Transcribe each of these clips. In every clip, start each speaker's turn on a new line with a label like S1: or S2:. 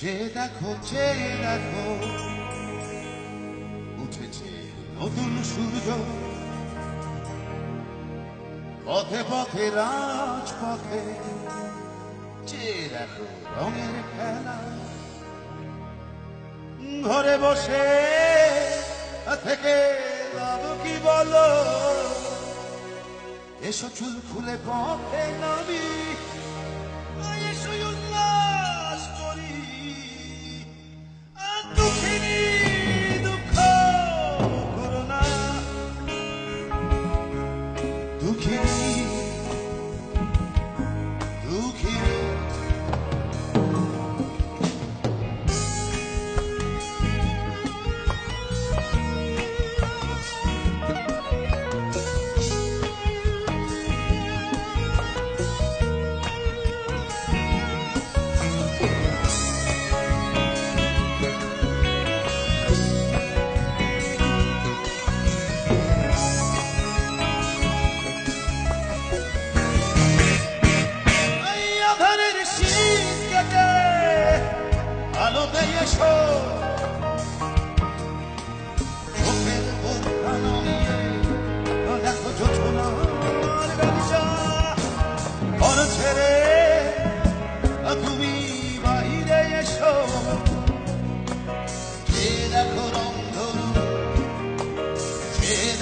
S1: যে দেখো যে দেখো, উঠেছে নতুন সূর্য। পথে পথে, রাজপথে, যে দেখো রঙের খেলা। ঘরে বসে থেকে লাভ কি বলো? এসো চুল খুলে পথে নামি। এসো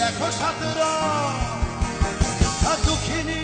S1: দেখো সাতরা দুঃখিনী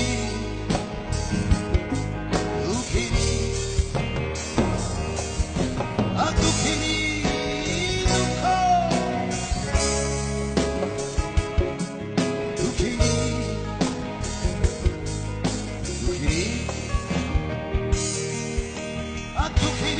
S1: took him.